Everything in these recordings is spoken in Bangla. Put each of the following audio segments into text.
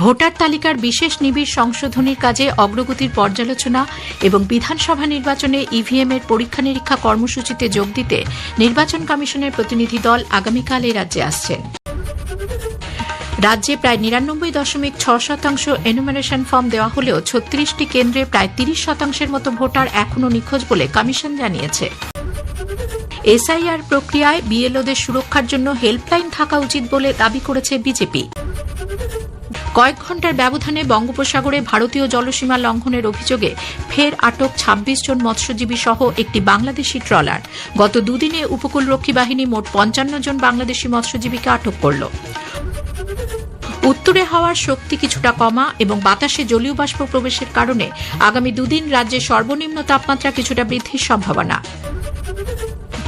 ভোটার তালিকার বিশেষ নিবিড় সংশোধনীর কাজে অগ্রগতির পর্যালোচনা এবং বিধানসভা নির্বাচনে ইভিএম এর পরীক্ষা নিরীক্ষা কর্মসূচিতে যোগ দিতে নির্বাচন কমিশনের প্রতিনিধি দল আগামীকাল এ রাজ্যে আসছেন। রাজ্যে প্রায় নিরানব্বই দশমিক ছ শতাংশ এনুমারেশন ফর্ম দেওয়া হলেও ছত্রিশটি কেন্দ্রে প্রায় তিরিশ শতাংশের মতো ভোটার এখনও নিখোঁজ বলে কমিশন জানিয়েছে। এসআইআর প্রক্রিয়ায় বিএলওদের সুরক্ষার জন্য হেল্পলাইন থাকা উচিত বলে দাবি করেছে বিজেপি। কয়েক ঘণ্টার ব্যবধানে বঙ্গোপসাগরে ভারতীয় জলসীমা লঙ্ঘনের অভিযোগে ফের আটক ২৬ জন মৎস্যজীবী সহ একটি বাংলাদেশি ট্রলার। গত দুদিনে উপকূলরক্ষী বাহিনী মোট পঞ্চান্ন জন বাংলাদেশি মৎস্যজীবীকে আটক করল। উত্তরে হাওয়ার শক্তি কিছুটা কমা এবং বাতাসে জলীয় বাষ্প প্রবেশের কারণে আগামী দুদিন রাজ্যে সর্বনিম্ন তাপমাত্রা কিছুটা বৃদ্ধির সম্ভাবনা।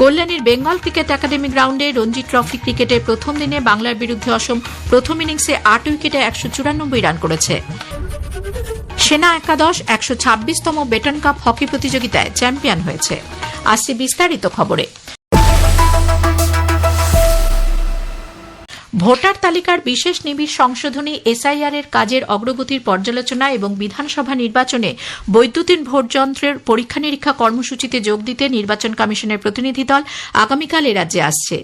কল্যাণীর বেঙ্গল ক্রিকেট একাডেমি গ্রাউন্ডে রঞ্জি ট্রফি ক্রিকেটের প্রথম দিনে বাংলার বিরুদ্ধে অসম প্রথম ইনিংসে আট উইকেটে একশো চুরানব্বই রান করেছে। সেনা একাদশ একশো ছাব্বিশতম বেটন কাপ হকি প্রতিযোগিতায় চ্যাম্পিয়ন হয়েছে। আসছে বিস্তারিত খবরে। ভোটার তালিকার বিশেষ নিবিড় সংশোধনী এসআইআর এর কাজের অগ্রগতির পর্যালোচনা এবং বিধানসভা নির্বাচনে বৈদ্যুতিন ভোটযন্ত্রের পরীক্ষা নিরীক্ষা কর্মসূচিতে যোগ দিতে নির্বাচন কমিশনের প্রতিনিধি দল আগামীকাল এ রাজ্যে আসছে।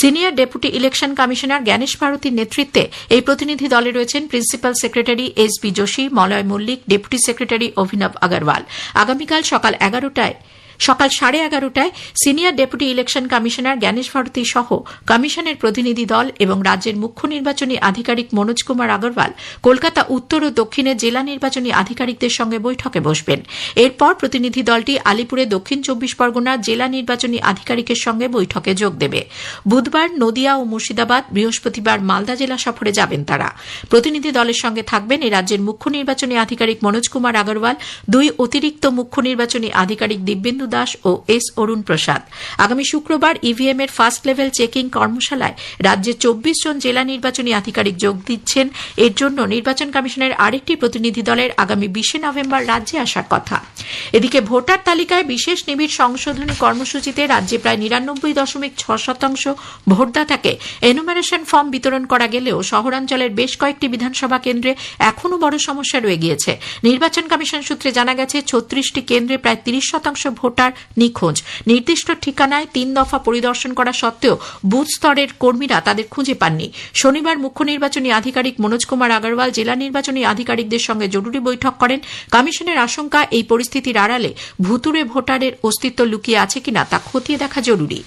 Senior deputy election commissioner Gyanesh ভারতীর নেতৃত্বে এই প্রতিনিধি দলে রয়েছেন principal secretary S B Joshi, Malay Mallick, deputy secretary Abhinav Agarwal. আগামীকাল সকাল এগারোটায় সকাল সাড়ে এগারোটায় senior deputy election commissioner Gyanesh Bharti সহ কমিশনের প্রতিনিধি দল এবং রাজ্যের মুখ্য নির্বাচনী আধিকারিক মনোজ কুমার আগরওয়াল কলকাতা, উত্তর ও দক্ষিণে জেলা নির্বাচনী আধিকারিকদের সঙ্গে বৈঠকে বসবেন। এরপর প্রতিনিধি দলটি আলিপুরে দক্ষিণ চব্বিশ পরগনার জেলা নির্বাচনী আধিকারিকের সঙ্গে বৈঠকে যোগ দেবে। বুধবার নদিয়া ও মুর্শিদাবাদ, বৃহস্পতিবার মালদা জেলা সফরে যাবেন তারা। প্রতিনিধি দলের সঙ্গে থাকবেন এ রাজ্যের মুখ্য নির্বাচনী আধিকারিক মনোজ কুমার আগরওয়াল। দুই অতিরিক্ত মুখ্য নির্বাচনী আধিকারিক দিব্যেন্দু দাস ও এস অরুণ প্রসাদ। আগামী শুক্রবার ইভিএম এর ফার্স্ট লেভেল চেকিং কর্মশালায় রাজ্যের চব্বিশ জন জেলা নির্বাচনী আধিকারিক যোগ দিচ্ছেন। এর জন্য নির্বাচন কমিশনের আরেকটি প্রতিনিধি দলের আগামী বিশে নভেম্বর রাজ্যে আসার কথা। এদিকে ভোটার তালিকায় বিশেষ নিবিড় সংশোধনী কর্মসূচিতে রাজ্যে প্রায় নিরানব্বই দশমিক ছ শতাংশ ভোটদাতাকে এনুমারেশন ফর্ম বিতরণ করা গেলেও শহরাঞ্চলের বেশ কয়েকটি বিধানসভা কেন্দ্রে এখনও বড় সমস্যা রয়ে গিয়েছে। নির্বাচন কমিশন সূত্রে জানা গেছে, ছত্রিশটি কেন্দ্রে প্রায় তিরিশ শতাংশ ভোটার নিখোঁজ। নির্দিষ্ট ঠিকানায় তিন দফা পরিদর্শন করা সত্ত্বেও বুথ স্তরের কর্মীরা তাদের খুঁজে পাননি। শনিবার মুখ্য নির্বাচনী আধিকারিক মনোজ কুমার আগরওয়াল জেলা নির্বাচনী আধিকারিকদের সঙ্গে জরুরি বৈঠক করেন। কমিশনের আশঙ্কা, এই পরিস্থিতির আড়ালে ভুতুরে ভোটারের অস্তিত্ব লুকিয়ে আছে কিনা তা খতিয়ে দেখা জরুরি।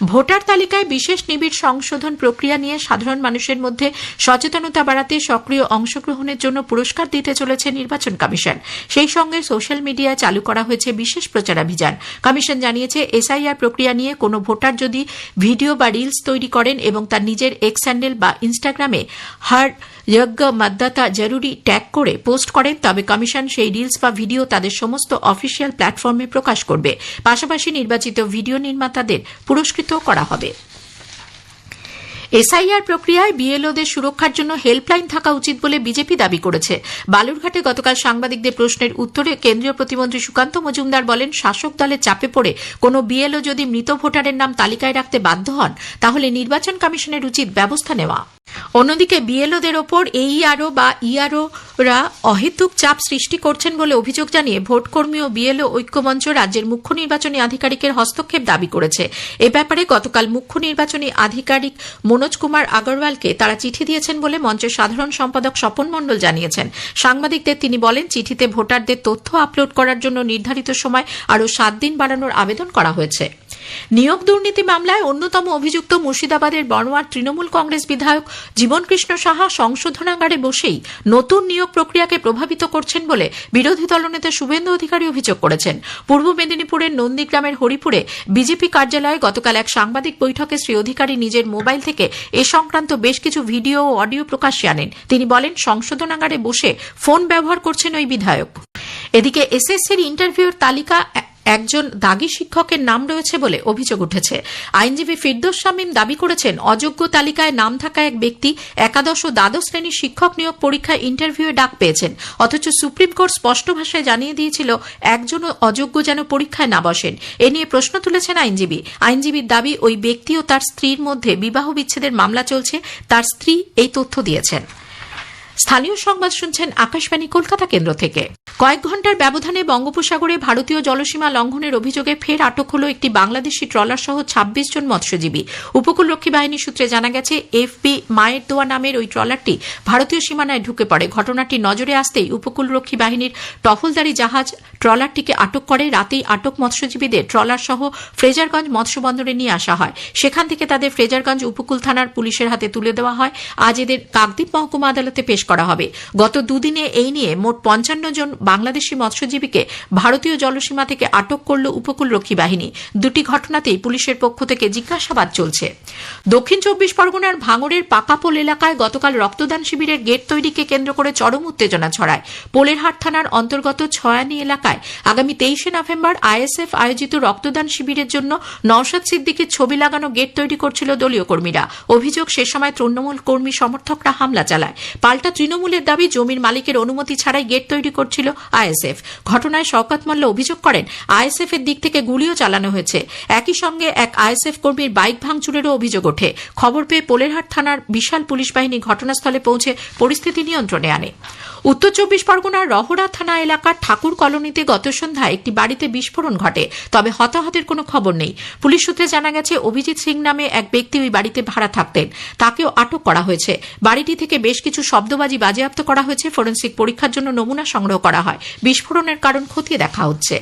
ভোটার তালিকায় বিশেষ নিবিড় সংশোধন প্রক্রিয়া নিয়ে সাধারণ মানুষের মধ্যে সচেতনতা বাড়াতে সক্রিয় অংশগ্রহণের জন্য পুরস্কার দিতে চলেছে নির্বাচন কমিশন। সেই সঙ্গে সোশ্যাল মিডিয়ায় চালু করা হয়েছে বিশেষ প্রচারাভিযান। কমিশন জানিয়েছে, এসআইআর প্রক্রিয়া নিয়ে কোনো ভোটার যদি ভিডিও বা রিলস তৈরি করেন এবং তার নিজের এক্স হ্যান্ডেল বা ইনস্টাগ্রামে হার যজ্ঞ মতদাতা জরুরি ট্যাগ করে পোস্ট করেন, তবে কমিশন সেই রিলস বা ভিডিও তাদের সমস্ত অফিসিয়াল প্ল্যাটফর্মে প্রকাশ করবে। পাশাপাশি নির্বাচিত ভিডিও নির্মাতাদের পুরস্কৃত করা হবে। এসআইআর প্রক্রিয়ায় বিএলওদের সুরক্ষার জন্য হেল্পলাইন থাকা উচিত বলে বিজেপি দাবি করেছে। বালুরঘাটে গতকাল সাংবাদিকদের প্রশ্নের উত্তরে কেন্দ্রীয় প্রতিমন্ত্রী সুকান্ত মজুমদার বলেন, শাসক দলের চাপে পড়ে কোনো বিএলও যদি মৃত ভোটারের নাম তালিকায় রাখতে বাধ্য হন, তাহলে নির্বাচন কমিশনের উচিত ব্যবস্থা নেওয়া। অন্যদিকে বিএলওদের ওপর এইআরও বা ইআরওরা অহেতুক চাপ সৃষ্টি করছেন বলে অভিযোগ জানিয়ে ভোটকর্মী ও বিএলও ঐক্যমঞ্চ রাজ্যের মুখ্য নির্বাচনী আধিকারিকের হস্তক্ষেপ দাবি করেছে। এ ব্যাপারে গতকাল মুখ্য নির্বাচনী আধিকারিক মনোজ কুমার আগরওয়ালকে তারা চিঠি দিয়েছেন বলে মঞ্চের সাধারণ সম্পাদক স্বপন মণ্ডল জানিয়েছেন। সাংবাদিকদের তিনি বলেন, চিঠিতে ভোটারদের তথ্য আপলোড করার জন্য নির্ধারিত সময় আরও সাত দিন বাড়ানোর আবেদন করা হয়েছে। নিয়োগ দুর্নীতি মামলায় অন্যতম অভিযুক্ত মুর্শিদাবাদের বনোয়ার তৃণমূল কংগ্রেস বিধায়ক জীবনকৃষ্ণ সাহা সংশোধনাগারে বসেই নতুন নিয়োগ প্রক্রিয়াকে প্রভাবিত করছেন বলে বিরোধী দলনেতা শুভেন্দু অধিকারী অভিযোগ করেছেন। পূর্ব মেদিনীপুরের নন্দীগ্রামের হরিপুরে বিজেপি কার্যালয়ে গতকাল এক সাংবাদিক বৈঠকে শ্রী অধিকারী নিজের মোবাইল থেকে এ সংক্রান্ত বেশ কিছু ভিডিও ও অডিও প্রকাশ্যে আনেন। তিনি বলেন, সংশোধনাগারে বসে ফোন ব্যবহার করছেন ওই বিধায়ক। এদিকে এসএসসির ইন্টারভিউর তালিকা একজন দাগি শিক্ষকের নাম রয়েছে বলে অভিযোগ উঠেছে। আইনজীবী ফিরদোস শামীম দাবি করেছেন, অযোগ্য তালিকায় নাম থাকা এক ব্যক্তি একাদশ ও দ্বাদশ শ্রেণির শিক্ষক নিয়োগ পরীক্ষায় ইন্টারভিউয়ে ডাক পেয়েছেন। অথচ সুপ্রিম কোর্ট স্পষ্ট ভাষায় জানিয়ে দিয়েছিল একজনও অযোগ্য যেন পরীক্ষায় না বসেন। এ নিয়ে প্রশ্ন তুলেছেন আইনজীবী। আইনজীবীর দাবি, ওই ব্যক্তি ও তার স্ত্রীর মধ্যে বিবাহ বিচ্ছেদের মামলা চলছে, তার স্ত্রী এই তথ্য দিয়েছেন। স্থানীয় সংবাদ শুনছেন আকাশবাণী কলকাতা কেন্দ্র থেকে। কয়েক ঘণ্টার ব্যবধানে বঙ্গোপসাগরে ভারতীয় জলসীমা লঙ্ঘনের অভিযোগে ফের আটক হল একটি বাংলাদেশি ট্রলার সহ ছাব্বিশ জন মৎস্যজীবী। উপকূলরক্ষী বাহিনী সূত্রে জানা গেছে এফবি মায়ের দোয়া নামের ওই ট্রলারটি ভারতীয় সীমানায় ঢুকে পড়ে। ঘটনাটি নজরে আসতেই উপকূলরক্ষী বাহিনীর টহলদারি জাহাজ ট্রলারটিকে আটক করে। রাতেই আটক মৎস্যজীবীদের ট্রলার সহ ফ্রেজারগঞ্জ মৎস্যবন্দরে নিয়ে আসা হয়। সেখান থেকে তাদের ফ্রেজারগঞ্জ উপকূল থানার পুলিশের হাতে তুলে দেওয়া হয়। আজ এদের কাকদ্বীপ মহকুমা আদালতে পেশ করা হবে। গত দুদিনে এই নিয়ে মোট পঞ্চান্ন জন বাংলাদেশি মৎস্যজীবীকে ভারতীয় জলসীমা থেকে আটক করল উপকূলরক্ষী বাহিনী। দুটি ঘটনাতেই পুলিশের পক্ষ থেকে জিজ্ঞাসাবাদ চলছে। দক্ষিণ চব্বিশ পরগনার ভাঙড়ের পাকাপোল এলাকায় গতকাল রক্তদান শিবিরের গেট তৈরিকে কেন্দ্র করে চরম উত্তেজনা ছড়ায়। পোলেরহাট থানার অন্তর্গত ছয়ানি এলাকায় আগামী তেইশে নভেম্বর আইএসএফ আয়োজিত রক্তদান শিবিরের জন্য নওশাদ সিদ্দিকের ছবি লাগানো গেট তৈরি করছিল দলীয় কর্মীরা। অভিযোগ, সে সময় তৃণমূল কর্মী সমর্থকরা হামলা চালায়। পাল্টা তৃণমূলের দাবি, জমির মালিকের অনুমতি ছাড়াই গেট তৈরি করছিল আইএসএফ। ঘটনায় শওকত মোল্লা অভিযোগ করেন, আইএসএফ এর দিক থেকে গুলিও চালানো হয়েছে। একই সঙ্গে এক আইএসএফ কর্মীর বাইক ভাঙচুরেরও অভিযোগ ওঠে। খবর পেয়ে পোলেরহাট থানার বিশাল পুলিশ বাহিনী ঘটনাস্থলে পৌঁছে পরিস্থিতি নিয়ন্ত্রণে আনে। উত্তর চব্বিশ পরগনার রহরা থানা এলাকার ঠাকুর কলোনিতে গত সন্ধ্যায় একটি বাড়িতে বিস্ফোরণ ঘটে, তবে হতাহতের কোনো খবর নেই। পুলিশ সূত্রে জানা গেছে, অভিজিৎ সিং নামে এক ব্যক্তি ওই বাড়িতে ভাড়া থাকতেন। তাকেও আটক করা হয়েছে। বাড়িটি থেকে বেশ কিছু শব্দবাজি বাজেয়াপ্ত করা হয়েছে। ফরেন্সিক পরীক্ষার জন্য নমুনা সংগ্রহ করা হয়। বিস্ফোরণের কারণ খতিয়ে দেখা হচ্ছে।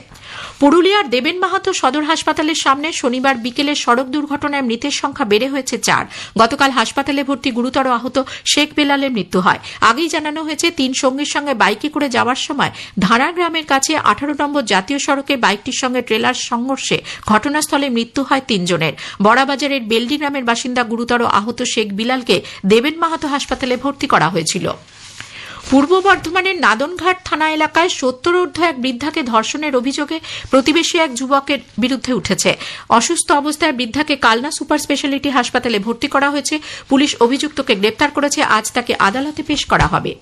পুরুলিয়ার দেবেন মাহাতো সদর হাসপাতালের সামনে শনিবার বিকেলে সড়ক দুর্ঘটনায় মৃতের সংখ্যা বেড়ে হয়েছে চার। গতকাল হাসপাতালে ভর্তি গুরুতর আহত শেখ বেলালের মৃত্যু হয়। আগেই জানানো হয়েছে, তিন সঙ্গীর সঙ্গে বাইকে করে যাওয়ার সময় ধারা গ্রামের কাছে আঠারো নম্বর জাতীয় সড়কে বাইকটির সঙ্গে ট্রেলার সংঘর্ষে ঘটনাস্থলে মৃত্যু হয় তিনজনের। বড়াবাজারের বেলডি গ্রামের বাসিন্দা গুরুতর আহত শেখ বিলালকে দেবেন মাহাতো হাসপাতালে ভর্তি করা হয়েছিল। পূর্ব বর্ধমানের নাদনঘাট থানা এলাকায় সত্তরোর্ধ এক বৃদ্ধাকে ধর্ষণের অভিযোগে প্রতিবেশী এক যুবকের বিরুদ্ধে উঠেছে। অসুস্থ অবস্থায় বৃদ্ধাকে কালনা সুপার স্পেশালিটি হাসপাতালে ভর্তি করা হয়েছে। পুলিশ অভিযুক্তকে গ্রেপ্তার করেছে। আজ তাকে আদালতে পেশ করা হবে।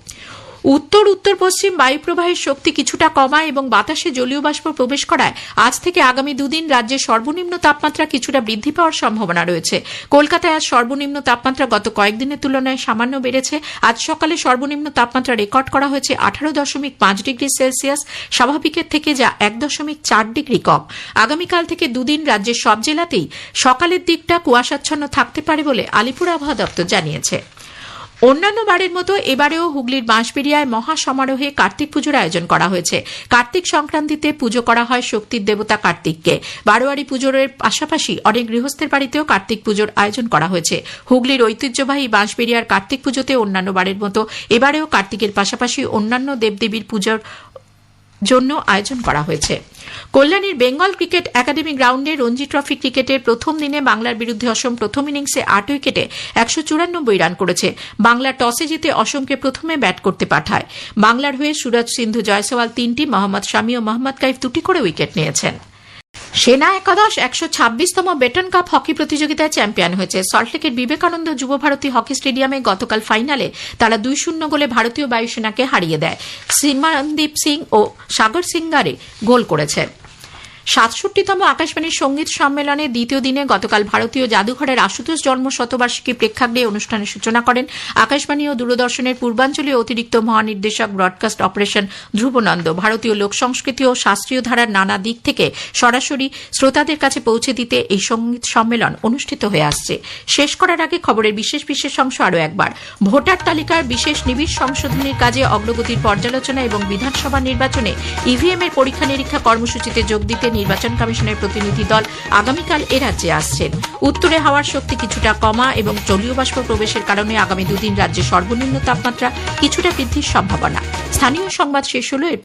উত্তর উত্তর, পশ্চিম বায়ুপ্রবাহের শক্তি কিছুটা কমায় এবং বাতাসে জলীয় বাষ্প প্রবেশ করায় আজ থেকে আগামী দুদিন রাজ্যের সর্বনিম্ন তাপমাত্রা কিছুটা বৃদ্ধি পাওয়ার সম্ভাবনা রয়েছে। কলকাতায় আজ সর্বনিম্ন তাপমাত্রা গত কয়েকদিনের তুলনায় সামান্য বেড়েছে। আজ সকালে সর্বনিম্ন তাপমাত্রা রেকর্ড করা হয়েছে আঠারো দশমিক পাঁচ ডিগ্রি সেলসিয়াস, স্বাভাবিকের থেকে যা এক দশমিক চার ডিগ্রি কম। আগামীকাল থেকে দুদিন রাজ্যের সব জেলাতেই সকালের দিকটা কুয়াশাচ্ছন্ন থাকতে পারে বলে আলিপুর আবহাওয়া দপ্তর জানিয়েছে। অন্যান্য বারের মতো এবারেও হুগলির বাঁশবেড়িয়ায় মহা সমারোহে কার্তিক পুজোর আয়োজন করা হয়েছে। কার্তিক সংক্রান্তিতে পুজো করা হয় শক্তির দেবতা কার্তিককে। বারোয়ারি পুজোর পাশাপাশি অনেক গৃহস্থের বাড়িতেও কার্তিক পুজোর আয়োজন করা হয়েছে। হুগলির ঐতিহ্যবাহী বাঁশবেড়িয়ার কার্তিক পুজোতে অন্যান্য বারের মতো এবারেও কার্তিকের পাশাপাশি অন্যান্য দেবদেবীর পুজোর জন্য আয়োজন করা হয়েছে। কল্যাণীর বেঙ্গল ক্রিকেট একাডেমি গ্রাউন্ডে রঞ্জি ট্রফি ক্রিকেটের প্রথম দিনে বাংলার বিরুদ্ধে অসম প্রথম ইনিংসে আট উইকেটে একশো চুরানব্বই রান করেছে। বাংলা টসে জিতে অসমকে প্রথমে ব্যাট করতে পাঠায়। বাংলার হয়ে সুরাজ সিন্ধু জয়সওয়াল তিনটি, মোহাম্মদ শামী ও মোহাম্মদ কাইফ দুটি করে উইকেট নিয়েছেন। সেনা একাদশ একশো ছাব্বিশতম বেটন কাপ হকি প্রতিযোগিতায় চ্যাম্পিয়ন হয়েছে। সল্টলেকের বিবেকানন্দ যুব ভারতী হকি স্টেডিয়ামে গতকাল ফাইনালে তারা দুই শূন্য গোলে ভারতীয় বায়ুসেনাকে হারিয়ে দেয়। সীমানদীপ সিং ও সাগর সিঙ্গারে গোল করেছে। সাতষট্টিতম আকাশবাণীর সংগীত সম্মেলনের দ্বিতীয় দিনে গতকাল ভারতীয় জাদুঘরের আশুতোষ জন্ম শতবার্ষিকী প্রেক্ষাগৃহে অনুষ্ঠানের সূচনা করেন আকাশবাণী ও দূরদর্শনের পূর্বাঞ্চলীয় অতিরিক্ত মহানির্দেশক ব্রডকাস্ট অপারেশন ধ্রুবনন্দ, ভারতীয় লোক সংস্কৃতি ও শাস্ত্রীয় ধারার নানা দিক থেকে সরাসরি শ্রোতাদের কাছে পৌঁছে দিতে এই সংগীত সম্মেলন অনুষ্ঠিত হয়ে আসছে। শেষ করার আগে খবরের বিশেষ বিশেষ অংশ আরও একবার। ভোটার তালিকার বিশেষ নিবিড় সংশোধনের কাজে অগ্রগতির পর্যালোচনা এবং বিধানসভা নির্বাচনে ইভিএম এর পরীক্ষা নিরীক্ষা কর্মসূচিতে যোগ দিতে নির্বাচন কমিশনের প্রতিনিধি দল আগামীকাল এ রাজ্যে আসছেন। উত্তরে হাওয়ার শক্তি কিছুটা কমা এবং জলীয় বাষ্প প্রবেশের কারণে আগামী দুদিন রাজ্যে সর্বনিম্ন তাপমাত্রা কিছুটা বৃদ্ধির সম্ভাবনা। স্থানীয় সংবাদ শেষ হল, এরপর